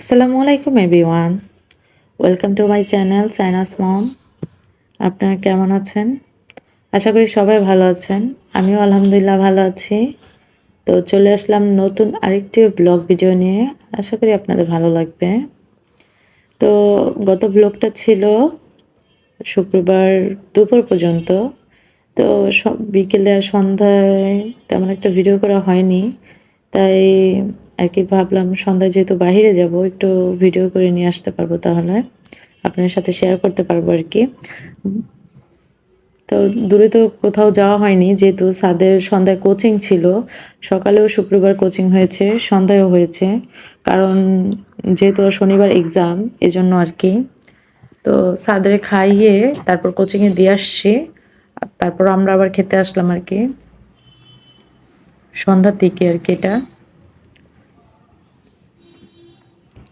আসসালামু আলাইকুম everyone welcome to my channel sinus মম আপনারা কেমন আছেন? আশা করি সবাই ভালো আছেন। আমিও আলহামদুলিল্লাহ ভালো আছি। তো চলে আসলাম নতুন আরেকটি ব্লগ ভিডিও নিয়ে। আশা করি আপনাদের ভালো লাগবে। তো গত ব্লগটা ছিল শুক্রবার দুপুর পর্যন্ত। তো সব বিকেলে আর সন্ধ্যায় তেমন একটা ভিডিও করা হয়নি। তাই আর কি ভাবলাম সন্ধ্যায় যেহেতু বাইরে যাব, একটু ভিডিও করে নিয়ে আসতে পারব তাহলে। আপনার সাথে শেয়ার করতে পারব আর কি। তো দূরে তো কোথাও যাওয়া হয়নি, যেহেতু সাদের সন্ধ্যায় কোচিং ছিল। সকালেও শুক্রবার কোচিং হয়েছে, সন্ধ্যায়ও হয়েছে। কারণ যেহেতু শনিবার এক্সাম এজন্য আর কি। তো সাদের খাইয়ে তারপর কোচিংয়ে দিয়ে আসছি। তারপর আমরা আবার খেতে আসলাম আর কি। সন্ধ্যার দিকে আর কি এটা।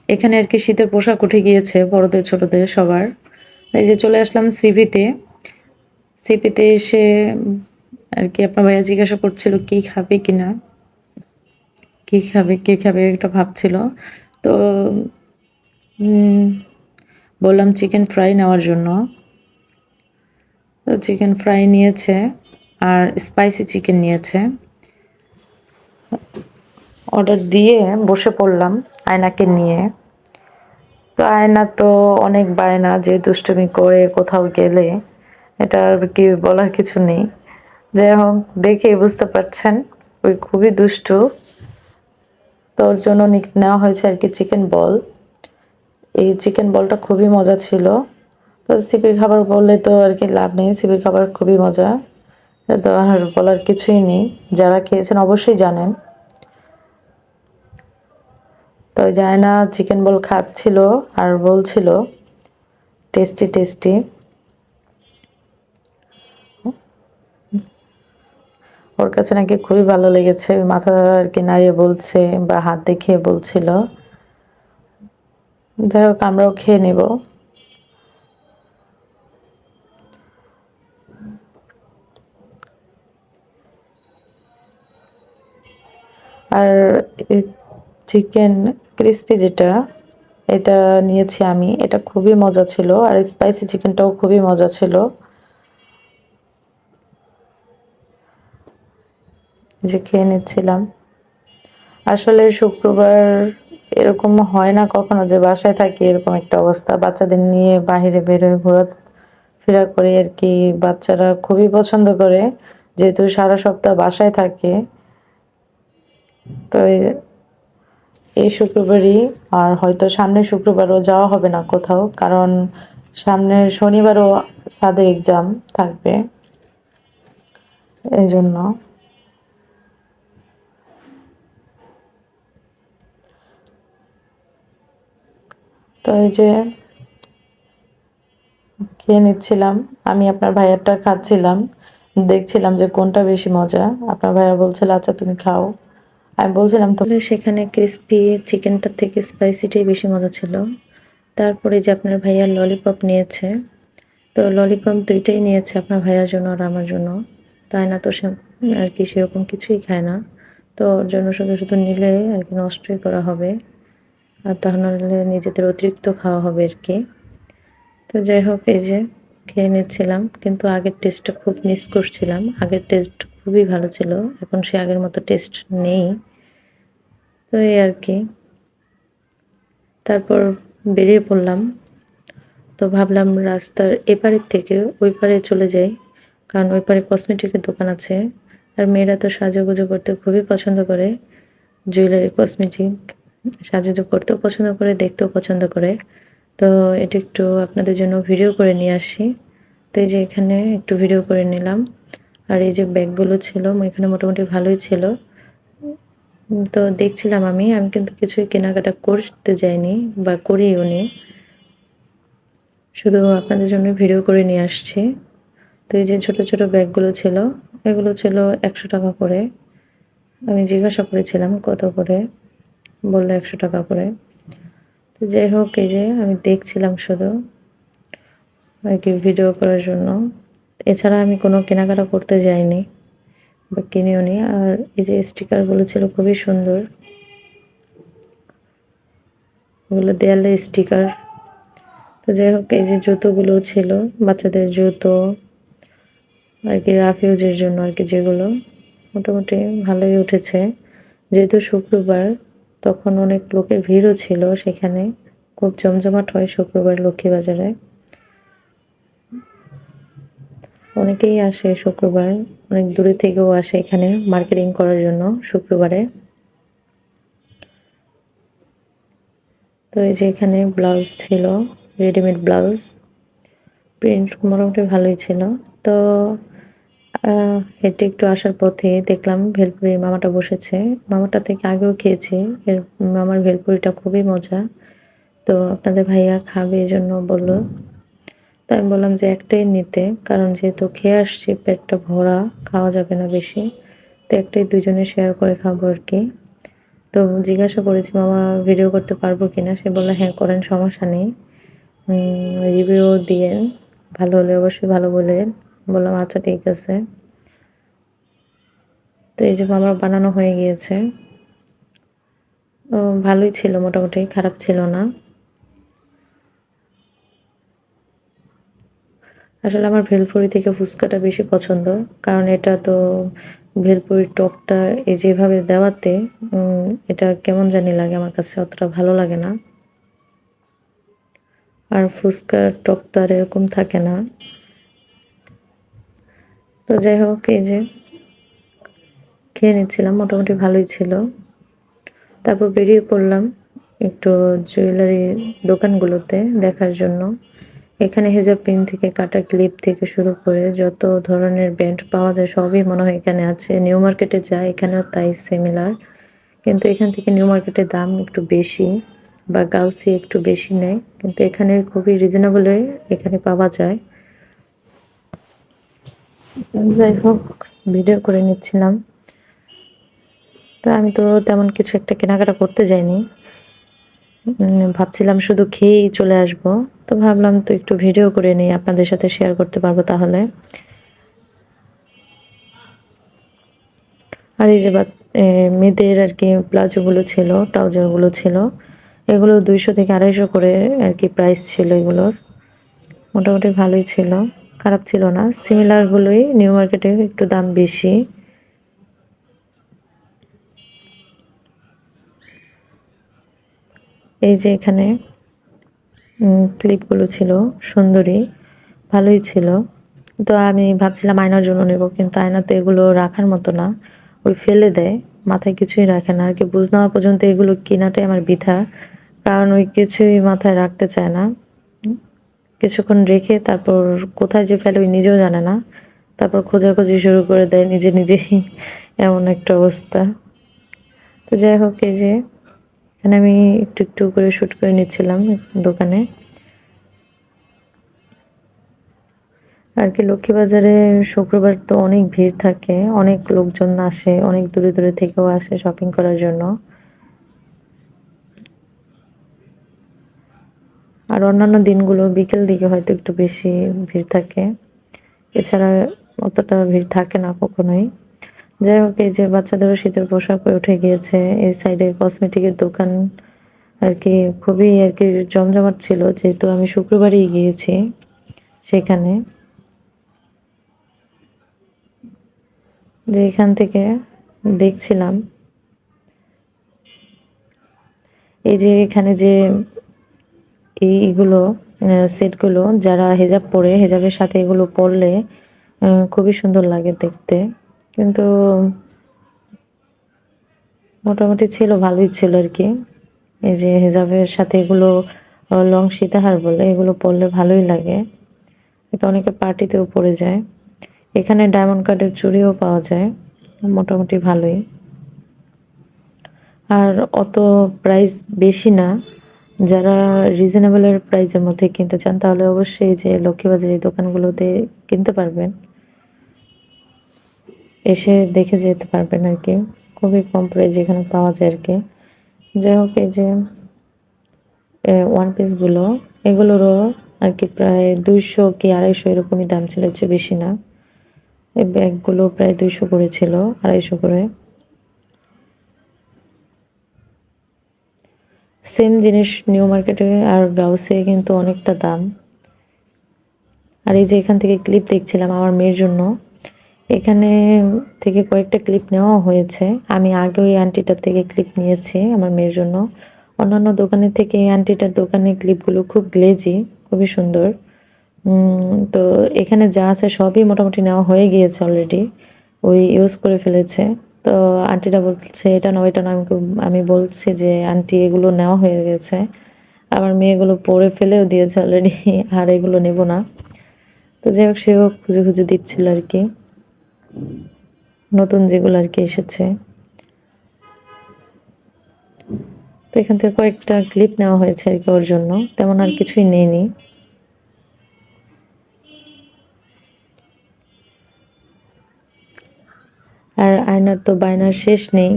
এখানে আর কি শীতের পোশাক উঠে গিয়েছে বড়দের, ছোটদের সবার। এই যে চলে আসলাম সিভিতে সিপিতে এসে আর কি আপনার ভাইয়া জিজ্ঞাসা করছিল, কি খাবে কি না? কী খাবে, কে খাবে? একটা ভাবছিল তো বললাম চিকেন ফ্রাই নেওয়ার জন্য। তো চিকেন ফ্রাই নিয়েছে আর স্পাইসি চিকেন নিয়েছে। অর্ডার দিয়ে বসে পড়লাম আয়নাকে নিয়ে। তো আয়না তো অনেক বায়না যে দুষ্টুমি করে কোথাও গেলে, এটা আর কি বলার কিছু নেই। যাই হোক দেখে বুঝতে পারছেন, ওই খুবই দুষ্টু। তোর জন্য নেওয়া হয়েছে আর কি চিকেন বল এই চিকেন বলটা খুবই মজা ছিল। তো সিপির খাবার বললে তো আর কি লাভ নেই, সিপির খাবার খুবই মজা। তো আর বলার কিছুই নেই। যারা খেয়েছেন অবশ্যই জানেন। তো যায় না চিকেন বল খাচ্ছিল আর বলছিল, টেস্টি টেস্টি। ওর কাছে নাকি খুবই ভালো লেগেছে, মাথা আর কি নাড়িয়ে বলছে বা হাত দেখিয়ে বলছিল। যাই হোক, আমরাও খেয়ে নেব। আর চিকেন ক্রিসপি যেটা, এটা নিয়েছি আমি। এটা খুবই মজা ছিল আর স্পাইসি চিকেনটাও খুবই মজা ছিল। যে খেয়ে নিচ্ছিলাম। আসলে শুক্রবার এরকম হয় না কখনো যে বাসায় থাকি এরকম একটা অবস্থা। বাচ্চাদের নিয়ে বাহিরে বেরোয় ঘোরা ফেরা করে আর কি। বাচ্চারা খুবই পছন্দ করে। যেহেতু সারা সপ্তাহ বাসায় থাকে, তো এই শুক্রবারই, আর হয়তো সামনের শুক্রবারও যাওয়া হবে না কোথাও, কারণ সামনের শনিবারও সাদের এক্সাম থাকবে। এই জন্য। তো এই যে খেয়ে নিচ্ছিলাম, আমি আপনার ভাইয়ারটা খাচ্ছিলাম, দেখছিলাম যে কোনটা বেশি মজা। আপনার ভাইয়া বলছিল আচ্ছা তুমি খাও। আমি বলছিলাম তো সেখানে ক্রিসপি চিকেনটার থেকে স্পাইসিটাই বেশি মজা ছিল। তারপরে যে আপনার ভাইয়া ললিপপ নিয়েছে, তো ললিপপ দুইটাই নিয়েছে আপনার ভাইয়ার জন্য আর আমার জন্য। তাই না? তো সে আর কি সেরকম কিছুই খায় না। তো ওর জন্য শুধু শুধু নিলে আর কি নষ্টই করা হবে। আর তাহলে নিজেদের অতিরিক্ত খাওয়া হবে আর কি। তো যাই হোক, এই যে খেয়ে নিচ্ছিলাম, কিন্তু আগের টেস্টটা খুব মিস করছিলাম। আগের টেস্ট খুবই ভালো ছিল, এখন সে আগের মতো টেস্ট নেই। তো এই আর কি। তারপর বেরিয়ে পড়লাম। তো ভাবলাম রাস্তার এপারের থেকে ওই পারে চলে যাই, কারণ ওই পারে কসমেটিকের দোকান আছে। আর মেয়েরা তো সাজুগুজু করতে খুবই পছন্দ করে। জুয়েলারি কসমেটিক সাজুজু করতেও পছন্দ করে, দেখতেও পছন্দ করে। তো এটা একটু আপনাদের জন্য ভিডিও করে নিয়ে আসি। তো এই যে এখানে একটু ভিডিও করে নিলাম। আর এই যে ব্যাগগুলো ছিল, এখানে মোটামুটি ভালোই ছিল। তো দেখছিলাম আমি আমি কিন্তু কিছুই কেনাকাটা করতে যাইনি বা করিও নি। শুধু আপনাদের জন্য ভিডিও করে নিয়ে আসছি। তো এই যে ছোট ছোট ব্যাগগুলো ছিল, এগুলো ছিল একশো টাকা করে। আমি জিজ্ঞাসা করেছিলাম, কত করে? বলল একশো টাকা করে। তো যাই হোক, এই যে আমি দেখছিলাম শুধু আর কি ভিডিও করার জন্য। এছাড়া আমি কোনো কেনাকাটা করতে যাইনি। বা কিনেও নি আর এই যে স্টিকারগুলো ছিল খুবই সুন্দর। ওগুলো দেয়ালে স্টিকার। তো যাই হোক, এই যে জুতোগুলো ছিল, বাচ্চাদের জুতো, আর কি রাফিউজের জন্য আর কি যেগুলো, মোটামুটি ভালোই উঠেছে। যেহেতু শুক্রবার, তখন অনেক লোকের ভিড়ও ছিল সেখানে। খুব জমজমাট হয় শুক্রবার লক্ষ্মীবাজারে। অনেকেই আসে শুক্রবার, অনেক দূরে থেকেও আসে এখানে মার্কেটিং করার জন্য শুক্রবারে। তো এই যে এখানে ব্লাউজ ছিল রেডিমেড ব্লাউজ প্রিন্ট মোটামুটি ভালোই ছিল। তো হেঁটে একটু আসার পথে দেখলাম ভেলপুরি মামাটা বসেছে। মামাটা থেকে আগেও খেয়েছি, এর মামার ভেলপুরিটা খুবই মজা। তো আপনাদের ভাইয়া খাবে এই জন্য বলল তো আমি বললাম যে একটাই নিতে, কারণ যেহেতু খেয়ে আসছি, পেটটা ভরা, খাওয়া যাবে না বেশি, তো একটাই দুজনে শেয়ার করে খাব আর কি। তো জিজ্ঞাসা করেছি, মামা ভিডিও করতে পারব কি না সে বলল হ্যাঁ করেন, সমস্যা নেই। রিভিউ দিয়েন, ভালো হলে অবশ্যই ভালো বলেন। বললাম আচ্ছা ঠিক আছে। তো এই যে আমার বানানো হয়ে গিয়েছে। ভালোই ছিল, মোটামুটি খারাপ ছিল না। আসলে আমার ভেলপুরি থেকে ফুচকাটা বেশি পছন্দ, কারণ এটা তো ভেলপুরির টকটা এই যেভাবে দেওয়াতে এটা কেমন জানি লাগে আমার কাছে, অতটা ভালো লাগে না। আর ফুচকার টক তো আর এরকম থাকে না। তো যাই হোক, এই যে খেয়ে নিচ্ছিলাম, মোটামুটি ভালোই ছিল। তারপর বেরিয়ে পড়লাম একটু জুয়েলারি দোকানগুলোতে দেখার জন্য। এখানে হেজাব পিন থেকে কাটা ক্লিপ থেকে শুরু করে যত ধরনের ব্যান্ড পাওয়া যায় সবই মনে হয় এখানে আছে। নিউ মার্কেটে যায়, এখানেও তাই সিমিলার কিন্তু এখান থেকে নিউ মার্কেটের দাম একটু বেশি বা গাউসি একটু বেশি নেয়। কিন্তু এখানে খুবই রিজনেবলে এখানে পাওয়া যায়। যাই হোক ভিডিও করে নিচ্ছিলাম। তো আমি তো তেমন কিছু একটা কেনাকাটা করতে যাইনি। ভাবছিলাম শুধু খেয়েই চলে আসব। তো ভাবলাম তো একটু ভিডিও করে নিই, আপনাদের সাথে শেয়ার করতে পারব তাহলে। আর এই যে মেয়েদের আর কি প্লাজোগুলো ছিল, ট্রাউজারগুলো ছিল, এগুলো দুইশো থেকে আড়াইশো করে আর কি প্রাইস ছিল এগুলোর। মোটামুটি ভালোই ছিল, খারাপ ছিল না। সিমিলারগুলোই নিউ মার্কেটে একটু দাম বেশি। এই যে এখানে ক্লিপগুলো ছিল, সুন্দরী, ভালোই ছিল। তো আমি ভাবছিলাম আয়নার জন্য নেব, কিন্তু আয়নাতে এগুলো রাখার মতো না। ওই ফেলে দেয়, মাথায় কিছুই রাখে না। আর কি বুঝ নেওয়া পর্যন্ত এগুলো কেনাটাই আমার বৃথা। কারণ ওই কিছুই মাথায় রাখতে চায় না। কিছুক্ষণ রেখে তারপর কোথায় যে ফেলে ওই নিজেও জানে না। তারপর খোঁজাখুঁজি শুরু করে দেয়, নিজে নিজেই। এমন একটা অবস্থা। তো যাই হোক, এই যে এখানে আমি একটু একটু করে শ্যুট করে নিচ্ছিলাম দোকানে। আর কি লক্ষ্মীবাজারে শুক্রবার তো অনেক ভিড় থাকে, অনেক লোকজন আসে, অনেক দূরে দূরে থেকেও আসে শপিং করার জন্য। আর অন্যান্য দিনগুলো বিকেল দিকে হয়তো একটু বেশি ভিড় থাকে। এছাড়া অতটা ভিড় থাকে না কখনোই। যাই হোক, এই যে বাচ্চাদেরও শীতের পোশাক উঠে গিয়েছে, এই সাইডে কসমেটিকের দোকান আর কি, খুবই আর কি জমজমাট ছিল, যেহেতু আমি শুক্রবারই গিয়েছি সেখানে। যে এখান থেকে দেখছিলাম। এই যে এখানে যে এইগুলো সেটগুলো, যারা হেজাব পরে, হেজাবের সাথে এগুলো পরলে খুবই সুন্দর লাগে দেখতে। কিন্তু মোটামুটি ছিল, ভালোই ছিল আর কি। এই যে হেজাবের সাথে এগুলো লং সীতাহার বলে, এগুলো পরলে ভালোই লাগে। এটা অনেকে পার্টিতেও পরে যায়। এখানে ডায়মন্ড কার্ডের চুড়িও পাওয়া যায়, মোটামুটি ভালোই। আর অত প্রাইস বেশি না। যারা রিজনেবলের প্রাইসের মধ্যে কিনতে চান, তাহলে অবশ্যই যে লক্ষ্মীবাজার এই দোকানগুলোতে কিনতে পারবেন। এসে দেখে যেতে পারবেন আর কি। খুবই কম প্রাইস এখানে পাওয়া যায় আর কি। যাই হোক, এই যে ওয়ান পিসগুলো এগুলোরও আর কি প্রায় দুইশো কি আড়াইশো এরকমই দাম ছিল হচ্ছে বেশি না। এই ব্যাগগুলো প্রায় দুইশো করে ছিল, আড়াইশো করে। সেম জিনিস নিউ মার্কেটে আর গাউসে কিন্তু অনেকটা দাম। আর এই যে এখান থেকে ক্লিপ দেখছিলাম আমার মেয়ের জন্য এখানে থেকে কয়েকটা ক্লিপ নেওয়া হয়েছে। আমি আগে ওই আন্টিটার থেকে ক্লিপ নিয়েছি আমার মেয়ের জন্য। অন্যান্য দোকানের থেকে এই আন্টিটার দোকানে ক্লিপগুলো খুব গ্লেজি খুবই সুন্দর। তো এখানে যা আছে সবই মোটামুটি নেওয়া হয়ে গিয়েছে অলরেডি ওই ইউজ করে ফেলেছে। তো আন্টিটা বলছে, এটা নয় এটা নয় আমি আমি বলছি যে আন্টি এগুলো নেওয়া হয়ে গেছে। আমার মেয়েগুলো পরে ফেলেও দিয়েছে অলরেডি আর এগুলো নেব না। তো যাই হোক সেও খুঁজে খুঁজে দিচ্ছিল আর কি। নতুন যেগুলো আর কি এসেছে। তো এখান থেকে কয়েকটা ক্লিপ নেওয়া হয়েছে আর কি ওর জন্য। তেমন আর কিছুই নেইনি। আর আয়নার তো বায়নার শেষ নেই।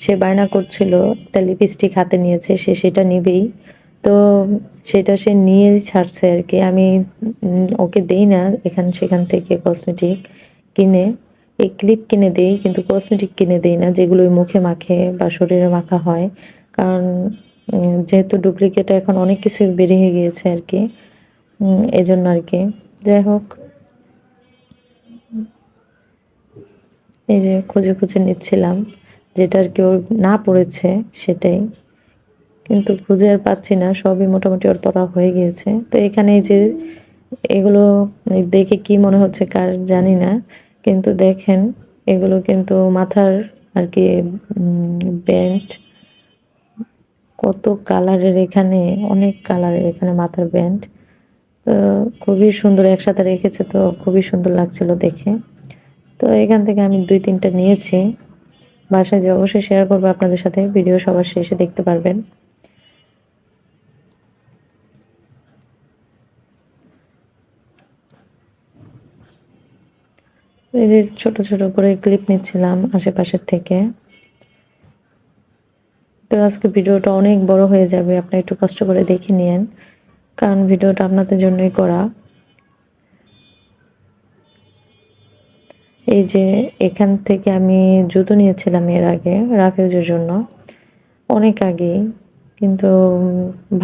সে বায়না করছিল, একটা লিপস্টিক হাতে নিয়েছে, সে সেটা নিবেই। তো সেটা সে নিয়ে ছাড়ছে আর কি। আমি ওকে দেই না এখান, সেখান থেকে কসমেটিক কিনে। এই ক্লিপ কিনে দেই, কিন্তু কসমেটিক কিনে দেই না, যেগুলো মুখে মাখে বা শরীরে মাখা হয়। কারণ যেহেতু ডুপ্লিকেট এখন অনেক কিছু বেরিয়ে গিয়েছে আর কি এজন্য আর কি। যাই হোক। এই যে খুঁজে খুঁজে নিচ্ছিলাম, যেটা আর কি ওর না পড়েছে সেটাই। কিন্তু খুঁজে আর পাচ্ছি না, সবই মোটামুটি ওর পড়া হয়ে গিয়েছে। তো এখানে যে এগুলো দেখে কি মনে হচ্ছে কার জানি না। কিন্তু দেখেন, এগুলো কিন্তু মাথার আর কি ব্যান্ড কত কালারের এখানে, অনেক কালারের এখানে মাথার ব্যান্ড তো খুবই সুন্দর, একসাথে রেখেছে তো খুবই সুন্দর লাগছিল দেখে। তো এখান থেকে আমি দুই তিনটা নিয়েছি। বাসায় যে অবশ্যই শেয়ার করব আপনাদের সাথে ভিডিও সবার শেষে দেখতে পারবেন। এই যে ছোট ছোট করে ক্লিপ নিচ্ছিলাম আশেপাশের থেকে। তো আজকে ভিডিওটা অনেক বড় হয়ে যাবে আপনি একটু কষ্ট করে দেখে নিন কারণ ভিডিওটা আপনাদের জন্যই করা। এই যে এখান থেকে আমি জুতো নিয়েছিলাম এর আগে রাফিউজের জন্য। অনেক আগেই, কিন্তু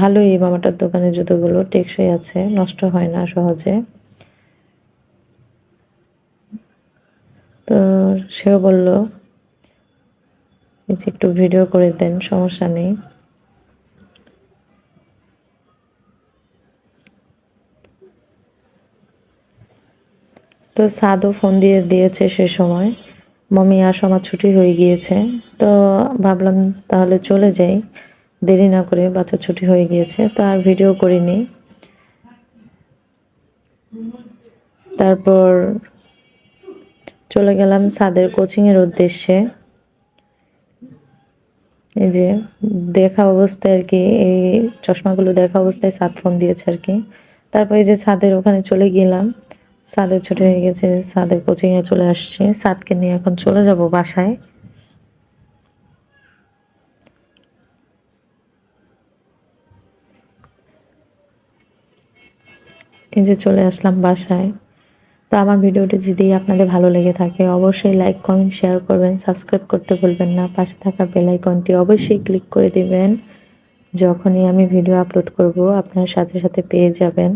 ভালোই মামাটার দোকানের জুতোগুলো টেকসই আছে, নষ্ট হয় না সহজে। তো সেও বলল যে একটু ভিডিও করে দেন, সমস্যা নেই। তো সাদও ফোন দিয়ে দিয়েছে সে সময়, মমি, আসো, আমার ছুটি হয়ে গিয়েছে। তো ভাবলাম তাহলে চলে যাই, দেরি না করে বাচ্চা ছুটি হয়ে গিয়েছে, তো আর ভিডিও করিনি। তারপর চলে গেলাম সাদের কোচিংয়ের উদ্দেশ্যে। এই যে দেখা অবস্থায় আর কি, এই চশমাগুলো দেখা অবস্থায় সাদ ফোন দিয়েছে আর কি। তারপর এই যে ছাদের ওখানে চলে গেলাম। সাদের ছুটি হয়ে গেছে সাদের কোচিংয়ে চলে আসছে। সাদকে নিয়ে এখন চলে যাব বাসায়। এই যে চলে আসলাম বাসায়। তো আমার ভিডিওটি যদি আপনাদের ভালো লেগে থাকে, অবশ্যই লাইক, কমেন্ট, শেয়ার করবেন। সাবস্ক্রাইব করতে ভুলবেন না। পাশে থাকা বেল আইকনটি অবশ্যই ক্লিক করে দিবেন। যখনই আমি ভিডিও আপলোড করব, আপনার সাথে সাথে পেয়ে যাবেন।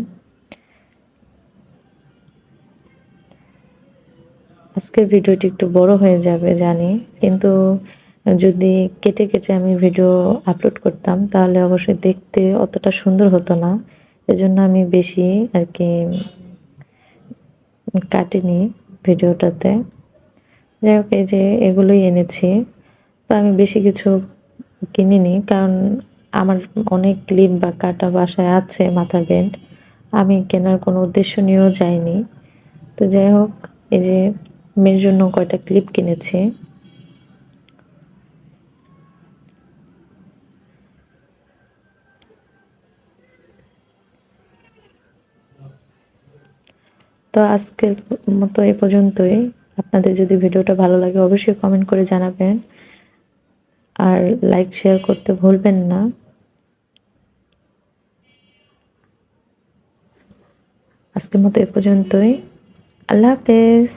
আজকের ভিডিওটি একটু বড় হয়ে যাবে, জানি। কিন্তু যদি কেটে কেটে আমি ভিডিও আপলোড করতাম, তাহলে অবশ্যই দেখতে অতটা সুন্দর হতো না। এজন্য আমি বেশি আর কি কাটিনি ভিডিওটাতে। যাই হোক, এই যে এগুলোই এনেছি। তো আমি বেশি কিছু কিনিনি কারণ আমার অনেক ক্লিপ বা কাটা বাসায় আছে মাথার ব্যান্ড আমি কেনার কোনো উদ্দেশ্য নিয়েও যাইনি। তো যাই হোক, এই যে মেয়ের জন্য কয়টা ক্লিপ কিনেছি। তো আজকের মতো এ পর্যন্তই। আপনাদের যদি ভিডিওটা ভালো লাগে, অবশ্যই কমেন্ট করে জানাবেন। আর লাইক শেয়ার করতে ভুলবেন না। আজকের মতো এ পর্যন্তই। আল্লাহ হাফেজ।